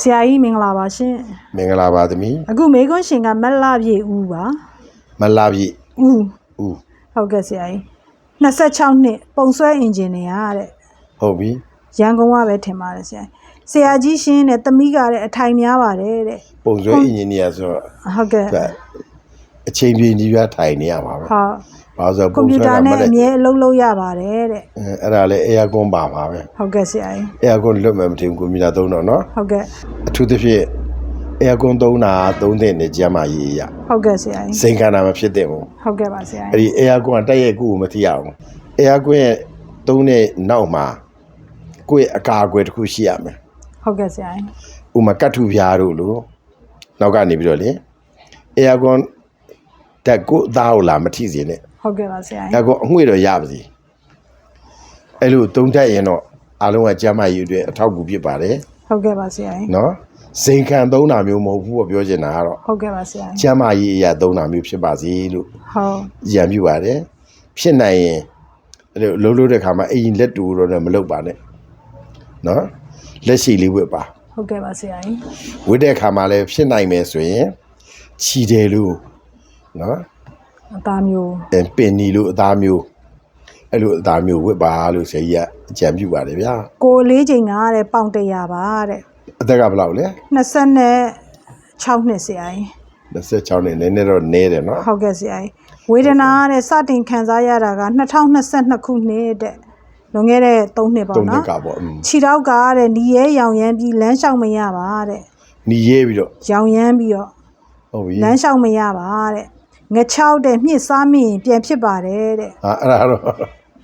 ဆရာကြီးမင်္ဂလာပါရှင်မင်္ဂလာပါသမီးအခုမေကွန်းရှင်ကမက်လာပြေဦးပါမလာပြီဦးဦးဟုတ်ကဲ့ဆရာကြီး26နှစ်ပုံဆွဲအင်ဂျင်နီယာတဲ့ဟုတ်ပြီရန်ကုန်ကပဲထင်ပါတယ်ဆရာကြီးဆရာကြီးရှင်တဲ့တမိကတဲ့အထိုင်များပါတယ်တဲ့ပုံဆွဲအင်ဂျင်နီယာဆိုတော့ဟုတ်ကဲ့သူ အချိန်ပြင်းကြီးပြထိုင်နေရမှာပဲဟုတ်ဘာလို့ဆိုကွပုံန်ပျူဆွဲတာတာမနဲ့လဲအမြဲအလုပ်လုပ်ရပါတယ်တဲ့အဲအဲ့ဒါလည်း air con ပါပါပဲဟုတ်ကဲ့ဆရာကြီး air con လွတ်မယ်မထင်ဘူးကွန်ပျူတာသုံးတော့နော်ဟုတ်ကဲ့အထူးသဖြင့် air con သုံးတာသုံးတဲ့နေကြမှာရေးရဟုတ်ကဲ့ဆရာကြီးစိန်ခံတာမဖြစ်တဲ့ဘူးဟုတ်ကဲ့ပါဆရာအဲ့ကြီးဒီ air con ကတက်ရဲ့ကိုယ်ကိုမသိရအောင် air con ရဲ့သုံးတဲ့နောက်မှာကိုယ့်ရဲ့အကာအကွယ်တစ်ခုရှိရမယ်ဟုတ်ကဲ့ဆရာကြီးဥမာကတ်ထုပြားတို့လို့နောက်ကနေပြီးတော့လေ air con တက်ကိုအသားကိုလာမထိစေနဲ့ဟုတ်ကဲ့ပါဆရာကြီးအဲကောအငွေ့တော့ရပါစီအဲ့လိုတုံးတက်ရင်တော့အားလုံးကကျမ်းမာရေးအတွက်အထောက်အကူဖြစ်ပါတယ်ဟုတ်ကဲ့ပါဆရာကြီးနော်စိန်ခံသုံးတာမျိုးမဟုတ်ဘူးပေါ့ပြောချင်တာကတော့ဟုတ်ကဲ့ပါဆရာကြီးကျမ်းမာရေးအရာသုံးတာမျိုးဖြစ်ပါစေလို့ဟုတ်ရံပြပါတယ်ဖြစ်နိုင်ရင်အဲ့လိုလုံးလို့တဲ့ခါမှာအရင်လက်တူတော့လည်းမလုပ်ပါနဲ့နော်လက်ရှိလေးဝတ်ပါဟုတ်ကဲ့ပါဆရာကြီးဝတ်တဲ့ခါမှာလည်းဖြစ်နိုင်မယ်ဆိုရင်ခြီတယ်လို့ နော်အသားမျိုးအဲပင်နီလို့အသားမျိုးအဲ့လိုအသားမျိုးဝတ်ပါလို့ဆရာကြီးကအကြံပြုပါတယ်ဗျာကိုလေးချိန်ကတဲ့ပေါင်100ပါတဲ့အသက်ကဘယ်လောက်လဲ26နှစ်ဆရာကြီး26နှစ်နည်းနည်းတော့နည်းတယ်နော်ဟုတ်ကဲ့ဆရာကြီးဝေဒနာတဲ့စတင်ခံစားရတာက2022ခုနှစ်တဲ့လွန်ခဲ့တဲ့3နှစ်ပေါ့သုံးနှစ်နော်ကပေါ့อืมခြေထောက်ကတဲ့နီရဲရောင်ရမ်းပြီးလမ်းလျှောက်မရပါတဲ့နီရေးပြီးတော့ရောင်ရမ်းပြီးတော့ဟုတ်ပြီလမ်းလျှောက်မရပါတဲ့ ငချောက်တဲ့မြင့်စားမိရင်ပြန်ဖြစ်ပါတယ်တဲ့ဟာအဲ့ဒါတော့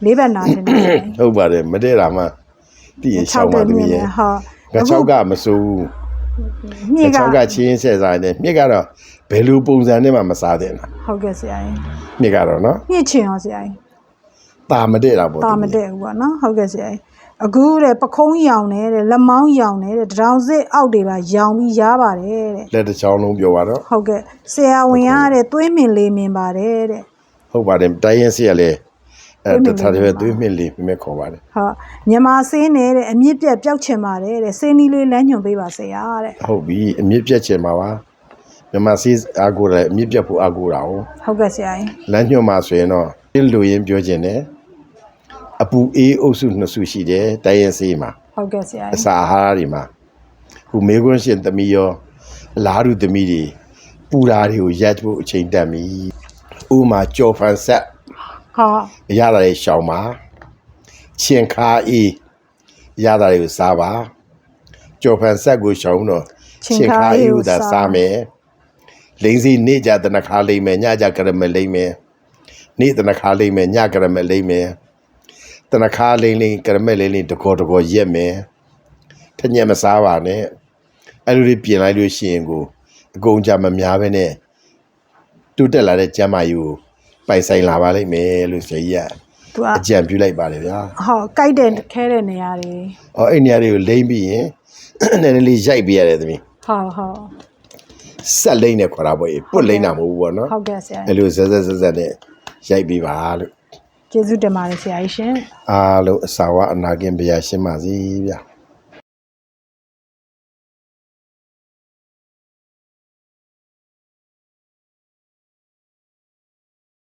လေးဘက်နာတင်တယ်ဆရာကြီးဟုတ်ပါတယ်မတည့်တာမှတည်ရင်ရှောင်းပါသမီးရဲ့ဟုတ်ငါချောက်ကမစိုးဘူးမြငါင့်ကချောက်ကချင်းဆက်စားနေမြစ်ကတော့ဘယ်လိုပုံစံနဲ့မှမစားတဲ့လားဟုတ်ကဲ့ဆရာကြီးမြစ်ကတော့နော်မြင့်ချင်ရောဆရာကြီးตาမတည့်တာပေါ့တာမသမီးတဲ့ဘူးပေါ့နော်ဟုတ်ကဲ့ဆရာကြီး အခုတဲ့ပခုံးရောင်နေတဲ့လက်မောင်းရောင်နေတဲ့တရောင်စစ်အောက်တွေပါရောင်ပြီးရားပါတယ်တဲ့လက်တစ်ချောင်းလုံးပြောပါတော့ဟုတ်ကဲ့ဆရာဝန်ရတဲ့သွေးမင်လေးမင်ပါတယ်တဲ့ဟုတ်ပါတယ်တိုင်းရင်စီကလည်းအဲသွေးတမင်လေးထားတဲ့သွေးမြင့်လေးပြမဲ့ခေါ်ပါတယ်ဟုတ်မြန်မာစင်းနေတဲ့အမြင့်ပြတ်ပျောက်ချင်ပါတယ်တဲ့စင်းနီလေးလမ်းညွန်ပေးပါဆရာတဲ့ဟုတ်ပြီအမြင့်ပြတ်ချင်ပါပါမြန်မာစီအာကိုလည်းအမြင့်ပြတ်ဖို့အာကိုတာ哦ဟုတ်ကဲ့ဆရာကြီးလမ်းညွှန်မှာဆိုရင်တော့ပြလို့ရင်းပြောခြင်းတယ်အ ပူအေးအုပ်စုနှစ်စုရှိတယ်တိုင်းရင်စီမှာဟုတ်ကဲ့ဆရာအကြီးစာအာဟာရတွေမှာခုမေခွန်းရှင်သမီးရောအလားတူသမီးတွေပူဓာတွေကိုရက်ဖို့အချိန်တက်ပြီဥမာကြော်ဖန်ဆက်ဟုတ်ရတာတွေရှောင်ပါချင်းခါအေးရတာတွေကိုစားပါကြော်ဖန်ဆက်ကိုရှောင်တော့ကိုသာစားမယ်လိမ့်စီနေကြတနခါလိမ့်မယ်ညကြကရမလိမ့်မယ်နေ့တနခါလိမ့်မယ်ညကရမလိမ့်မယ် တနခါလိမ့်လိမ့်ကရမလိမ့်လိမ့်တကောတကောရက်မယ်ထညက်မစားပါနဲ့အဲ့လိုလေးပြင်လိုက်လို့ရှိရင်ကိုအကုန်ကြမများပဲနဲ့တိုးတက်လာတဲ့ကျမ်းမာရေးကိုပိုင်ဆိုင်လာပါလိမ့်မယ်လို့ဆိုရသူကအကြံပြုလိုက်ပါတယ်ဗျာဟုတ်ကြိုက်တဲ့ခဲတဲ့နေရာတွေ။အော်အဲ့နေရာတွေကိုလိမ့်ပြီးရင်နည်းနည်းလေးရိုက်ပေးရတယ်သမီးဟုတ်ဟုတ်။ဆက်လိမ့်နဲ့ခေါ်တာပေါ့။ပွတ်လိမ့်တာမဟုတ်ဘူးပေါ့နော်ဟုတ်ကဲ့ဆရာ။အဲ့လိုဇက်ဇက်ဇက်ဇက်နဲ့ရိုက်ပေးပါလို့ ကျေးဇူးတင်ပါတယ်ဆရာကြီးရှင်အားလုံးအစာဝအနာကင်ဘုရားရှင်းပါစေဗျာ။